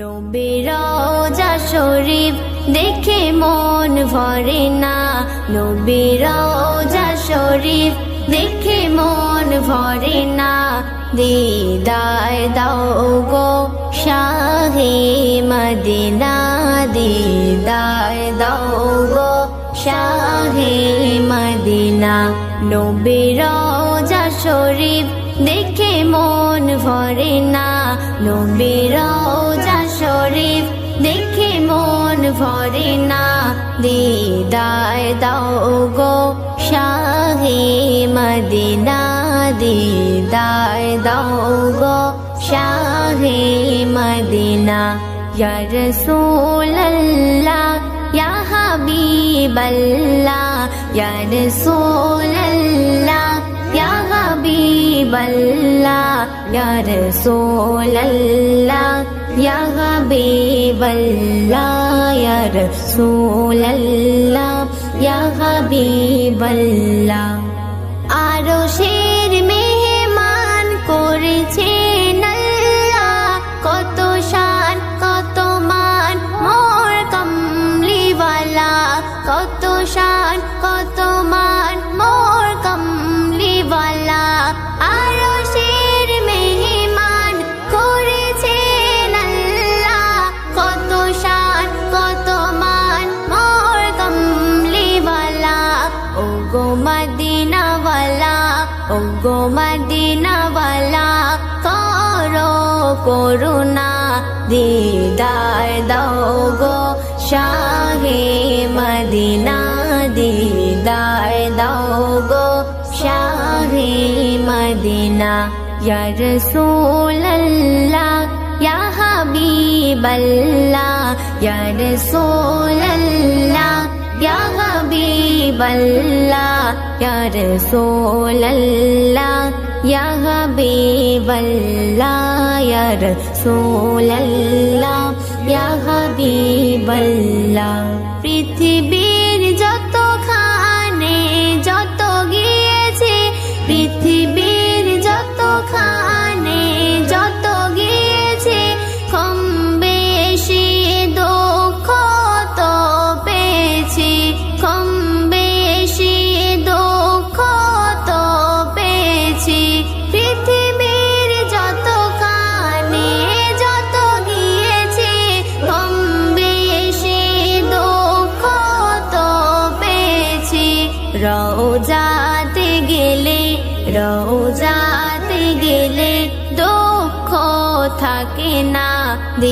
নবীর শরীফ দেখে মন ভরে না। নবীর শরীফ দেখে মন ভরে না। দিদার দাও গো শাহে মদিনা, দিদার দাও গো শাহে মদিনা। নবীর শরীফ দেখে মন ভরে না। নবীর শরীফ দেখে মন ভরে না। দিদার দাও গো শাহে মদিনা দিদার দাও গো শাহে মদিনা। ইয়া রাসূলুল্লাহ, ইয়া হাবিবাল্লাহ ইয়া হাবিবাল্লাহ ইয়া রাসূলুল্লাহ ইয়া হাবিবাল্লাহ ইয়া রাসূলুল্লাহ ইয়া হাবিবাল্লাহ আরও শের মেহমান করেছেন আল্লাহ, কত শান, কত মান, মোর কমলিওয়ালা, কত শান ও গো মদিনাওয়ালা, করো করুণা, দিদার দাও গো শাহে মদিনা, দিদার দাও গো শাহে মদিনা। ইয়া রাসূলুল্লাহ, ইয়া হাবিবাল্লাহ, ইয়া রাসূলুল্লাহ, ইয়া হাবিবাল্লাহ। यार सोलल्ला बी वल्ला यार सोलल्ला यह बी वल्ला पृथिवी রোজাতে গেলে রোজাতে গেলে দুঃখ থাকে না।